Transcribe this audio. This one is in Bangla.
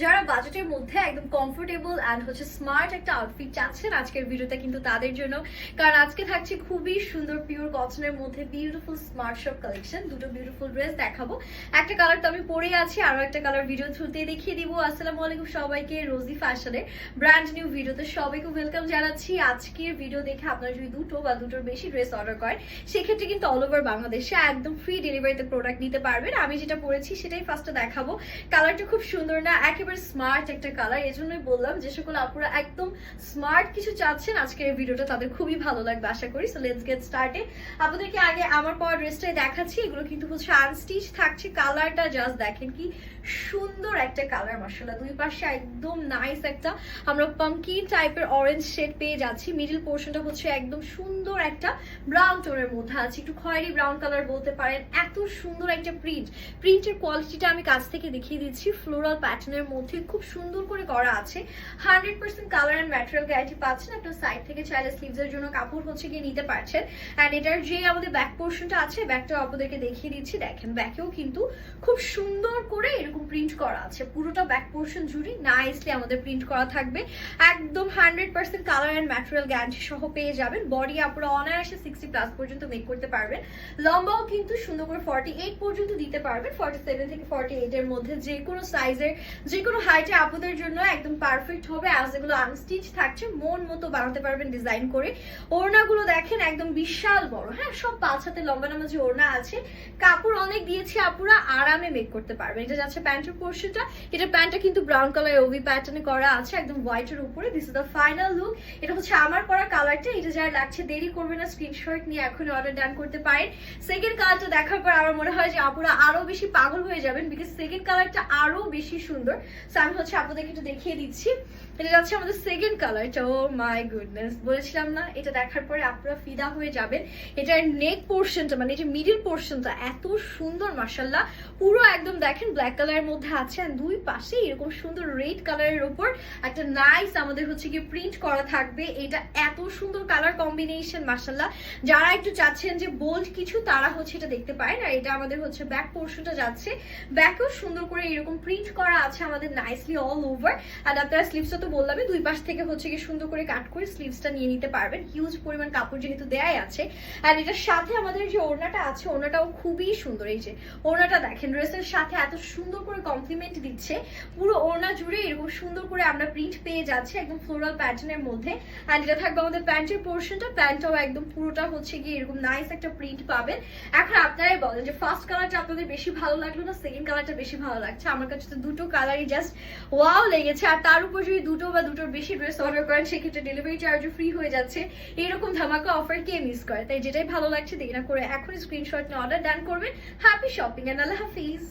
যারা বাজেটের মধ্যে একদম কমফোর্টেবল অ্যান্ড হচ্ছে স্মার্ট একটা আউটফিট চাচ্ছেন আজকের ভিডিওটা কিন্তু তাদের জন্য। কারণ আজকে থাকছে খুবই সুন্দর পিওর কটনের মধ্যে বিউটিফুল স্মার্ট শপ কালেকশন দুটো বিউটিফুল ড্রেস দেখাবো। একটা কালার তো আমি পরে আছি, আরও একটা কালার ভিডিও থ্রুতে দেখিয়ে দিব। আসসালামু আলাইকুম সবাইকে, রোজি ফ্যাশনে ব্র্যান্ড নিউ ভিডিওতে সবাইকে ওয়েলকাম জানাচ্ছি। আজকের ভিডিও দেখে আপনারা যদি দুটো বা দুটোর বেশি ড্রেস অর্ডার করেন, সেক্ষেত্রে কিন্তু অল ওভার বাংলাদেশে একদম ফ্রি ডেলিভারিতে প্রোডাক্ট নিতে পারবেন। আমি যেটা পরেছি সেটাই ফার্স্টে দেখাবো। কালারটা খুব সুন্দর না একেবারে স্মার্ট একটা কালার এই জন্যই বললাম যে সকল আপুরা একদম স্মার্ট কিছু চাচ্ছেন আজকের এই ভিডিওটা তাদের খুবই ভালো লাগবে আশা করি। সো লেটস গেট স্টার্টে আপনাদেরকে আগে আমার পাওয়ার ড্রেসটাই দেখাচ্ছি, এগুলো কিন্তু হচ্ছে আনস্টিচ থাকছে কালারটা জাস্ট দেখেন কি সুন্দর একটা কালার মার্শাল্লাহ দুই পাশে একদম নাইস একটা, আমরা পামকিন টাইপের অরেঞ্জ শেড পেয়ে যাচ্ছি। মিডল পোর্শনটা হচ্ছে একদম সুন্দর একটা ব্রাউন টোনের মধ্যে আছে। একটু খয়েরি ব্রাউন কালার বলতে পারেন। এত সুন্দর একটা প্রিন্ট প্রিন্টের কোয়ালিটিটা আমি কাছ থেকে দেখিয়ে দিচ্ছি। ফ্লোরাল প্যাটার্নের মধ্যে খুব সুন্দর করে করা আছে। Hundred percent colour and material guarantee পাচ্ছেন। আপনার সাইড থেকে চাইলে স্লিভসের জন্য কাপড় হচ্ছে গিয়ে নিতে পারছেন। অ্যান্ড এটার যে আমাদের ব্যাক পোর্শনটা আছে ব্যাকটাও আপনাদেরকে দেখিয়ে দিচ্ছি। দেখেন ব্যাকেও কিন্তু খুব সুন্দর করে এরকম প্রিন্ট করা আছে। পুরোটা ব্যাক পোর্শন জুড়ে নাইসলি আমাদের প্রিন্ট করা থাকবে। একদম hundred percent colour and material guarantee সহ পেয়ে যাবেন। বডি আপনারা অনায়াসে সিক্সটি প্লাস পর্যন্ত মেক করতে পারবেন। লম্বাও কিন্তু সুন্দর করে ফর্টি এইট পর্যন্ত দিতে পারবেন। ফর্টি সেভেন থেকে ফর্টি এইট এর মধ্যে যে কোনো সাইজের যে কোনো হাইটে আপনাদের জন্য একদম পারফেক্ট হবে। অ্যাজ এগুলো আনস্টিচ থাকছে, মন মতো বানাতে পারবেন ডিজাইন করে। ওড়নাগুলো দেখেন একদম বিশাল বড়। হ্যাঁ সব পাঁচ হাতে লম্বা নামা যে ওড়না আছে। কাপড় অনেক দিয়েছি আপুরা, আরামে মেক করতে পারবেন। এটা যাচ্ছে প্যান্টের পোর্শনটা, এটা প্যান্টটা কিন্তু ব্রাউন কালার ওভি প্যাটার্নে করা আছে, একদম হোয়াইটের উপরে। This is the final look এটা হচ্ছে আমার পরা কালারটা এটা যারা লাগছে দেরি করবে না স্ক্রিনশট নিয়ে এখন অর্ডার ডান করতে পারেন। সেকেন্ড কালারটা দেখার পর আমার মনে হয় যে আপুরা আরও বেশি পাগল হয়ে যাবেন বিকজ সেকেন্ড কালারটা আরও বেশি সুন্দর। সো আমি হচ্ছে আপনাদেরকে একটু দেখিয়ে দিচ্ছি। এটা যাচ্ছে আমাদের সেকেন্ড কালারটা ও মাই গুডনেস বলেছিলাম না, এটা দেখার পরে আপনারা ফিদা হয়ে যাবেন। এটার নেক পোর্শনটা মানে এটা মিডিল পোর্শনটা এত সুন্দর মাসাল্লাহ পুরো একদম দেখেন ব্ল্যাক কালারের মধ্যে আছে দুই পাশে এরকম সুন্দর রেড কালারের উপর একটা নাইস আমাদের হচ্ছে কি প্রিন্ট করা থাকবে। এটা এত সুন্দর কালার কম্বিনেশন মাসাল্লাহ যারা একটু চাচ্ছেন যে বোল্ড কিছু, তারা হচ্ছে এটা দেখতে পারেন। আর এটা আমাদের হচ্ছে ব্যাক পোর্শনটা যাচ্ছে। ব্যাকেও সুন্দর করে এরকম প্রিন্ট করা আছে আমাদের নাইসলি অল ওভার আর আপনারা স্লিভসটা তো বললামই, দুই পাশ থেকে হচ্ছে কি সুন্দর করে কাট করে স্লিভসটা নিয়ে নিতে পারবেন। হিউজ পরিমাণ কাপড় যেহেতু দেয়াই আছে। আর এটার সাথে আমাদের যে ওড়নাটা আছে, ওড়নাটাও খুবই সুন্দর। এই যে, ওড়নাটা দেখেন ড্রেসের সাথে এত সুন্দর করে কমপ্লিমেন্ট দিচ্ছে। পুরো ওড়না জুড়ে এরকম সুন্দর করে আমরা প্রিন্ট পেয়ে যাচ্ছি একদম ফ্লোরাল প্যাটার্নের মধ্যে। অ্যান্ড এটা থাকবে আমাদের প্যান্টের পোর্শনটা প্যান্টটাও একদম পুরোটা হচ্ছে গিয়ে এরকম নাইস একটা প্রিন্ট পাবেন। এখন আপনারাই বলেন যে ফার্স্ট কালারটা আপনাদের বেশি ভালো লাগল না সেকেন্ড কালারটা বেশি ভালো লাগছে? আমার কাছে তো দুটো কালারই জাস্ট ওয়াও লেগেছে। আর তার উপর যদি দুটো বা দুটোর বেশি ড্রেস অর্ডার করেন, সেক্ষেত্রে ডেলিভারি চার্জও ফ্রি হয়ে যাচ্ছে। এরকম ধামাকা অফার কে মিস করে? তাই যেটাই ভালো লাগছে, দেরি না করে এখনই স্ক্রিনশট নিয়ে অর্ডার ডান করবেন। হ্যাপি শপিং অ্যান্ড আল্লাহ হাফিজ।